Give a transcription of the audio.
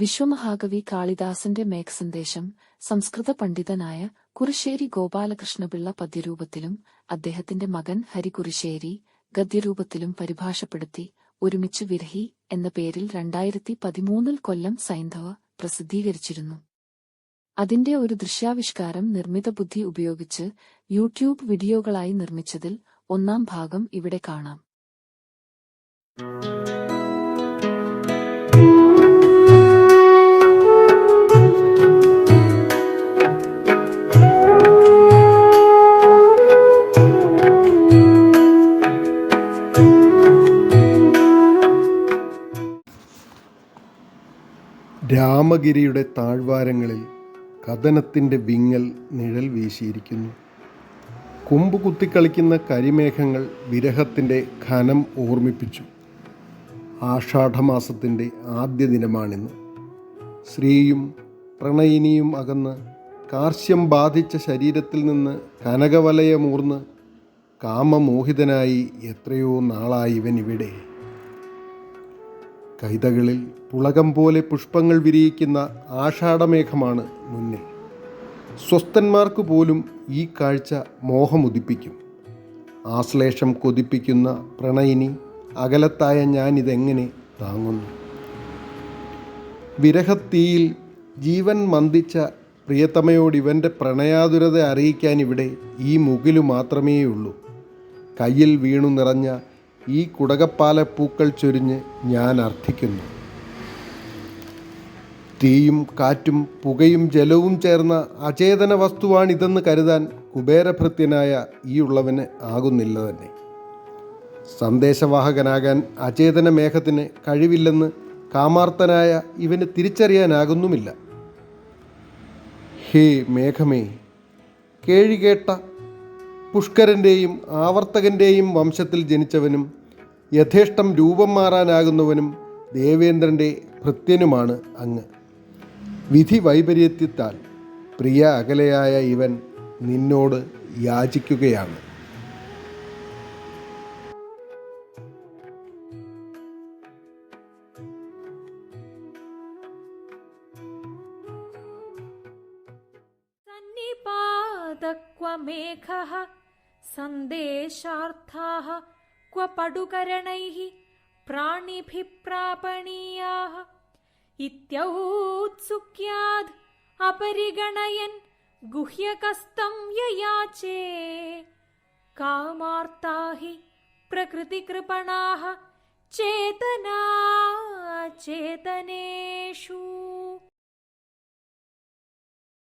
വിശ്വമഹാകവി കാളിദാസന്റെ മേഘസന്ദേശം സംസ്കൃത പണ്ഡിതനായ കുറിശ്ശേരി ഗോപാലകൃഷ്ണപിള്ള പദ്യരൂപത്തിലും അദ്ദേഹത്തിന്റെ മകൻ ഹരികുറിശ്ശേരി ഗദ്യരൂപത്തിലും പരിഭാഷപ്പെടുത്തി ഒരുമിച്ച് വിരഹി എന്ന പേരിൽ രണ്ടായിരത്തി പതിമൂന്നിൽ കൊല്ലം സൈന്ധവ പ്രസിദ്ധീകരിച്ചിരുന്നു. അതിന്റെ ഒരു ദൃശ്യാവിഷ്കാരം നിർമ്മിത ബുദ്ധി ഉപയോഗിച്ച് യൂട്യൂബ് വീഡിയോകളായി നിർമ്മിച്ചതിൽ ഒന്നാം ഭാഗം ഇവിടെ കാണാം. രാമഗിരിയുടെ താഴ്വാരങ്ങളിൽ കഥനത്തിന്റെ വിങ്ങൽ നിഴൽ വീശിയിരിക്കുന്നു. കൊമ്പ് കുത്തിക്കളിക്കുന്ന കരിമേഘങ്ങൾ വിരഹത്തിന്റെ ഖനം ഓർമ്മിപ്പിച്ചു. ആഷാഢമാസത്തിന്റെ ആദ്യ ദിനമാണിന്ന്. സ്ത്രീയും പ്രണയിനിയും അകന്ന് കാർശ്യം ബാധിച്ച ശരീരത്തിൽ നിന്ന് കനകവലയമൂർന്ന് കാമമോഹിതനായി എത്രയോ നാളായി ഇവൻ ഇവിടെ. കൈതകളിൽ പുളകം പോലെ പുഷ്പങ്ങൾ വിരിയിക്കുന്ന ആഷാഢമേഘമാണ് മുന്നിൽ. സ്വസ്ഥന്മാർക്ക് പോലും ഈ കാഴ്ച മോഹമുദിപ്പിക്കും. ആശ്ലേഷം കൊതിപ്പിക്കുന്ന പ്രണയിനി അകലത്തായ ഞാനിതെങ്ങനെ താങ്ങുന്നു? വിരഹത്തീയിൽ ജീവൻ മന്ദിച്ച പ്രിയതമയോട് ഇവന്റെ പ്രണയാതുരത അറിയിക്കാൻ ഇവിടെ ഈ മുകിലു മാത്രമേയുള്ളൂ. കയ്യിൽ വീണു നിറഞ്ഞ ഈ കുടകപ്പാല പൂക്കൾ ചൊരിഞ്ഞ് ഞാൻ അർത്ഥിക്കുന്നു. തീയും കാറ്റും പുകയും ജലവും ചേർന്ന അചേതന വസ്തുവാണിതെന്ന് കരുതാൻ കുബേരഭൃത്യനായ ഈ ഉള്ളവന് ആകുന്നില്ല തന്നെ. സന്ദേശവാഹകനാകാൻ അചേതന മേഘത്തിന് കഴിവില്ലെന്ന് കാമാർത്തനായ ഇവന് തിരിച്ചറിയാനാകുന്നുമില്ല. ഹേ മേഘമേ കേഴികേട്ട പുഷ്കരന്റെയും ആവർത്തകന്റെയും വംശത്തിൽ ജനിച്ചവനും യഥേഷ്ടം രൂപം മാറാനാകുന്നവനും ദേവേന്ദ്രന്റെ ഭൃത്യനുമാണ് അങ്ങ്. വിധി വൈപര്യത്തിത്താൽ പ്രിയ അകലയായ ഇവൻ നിന്നോട് യാചിക്കുകയാണ്. सन्निपात क्व पडुकरणैः प्राणिभिः प्रापणीयाः इत्यौत्सुक्याद् अपरिगणयन् गुह्यकस्तं ययाचे। कामार्ता हि प्रकृतिकृपणाः चेतना चेतनेषु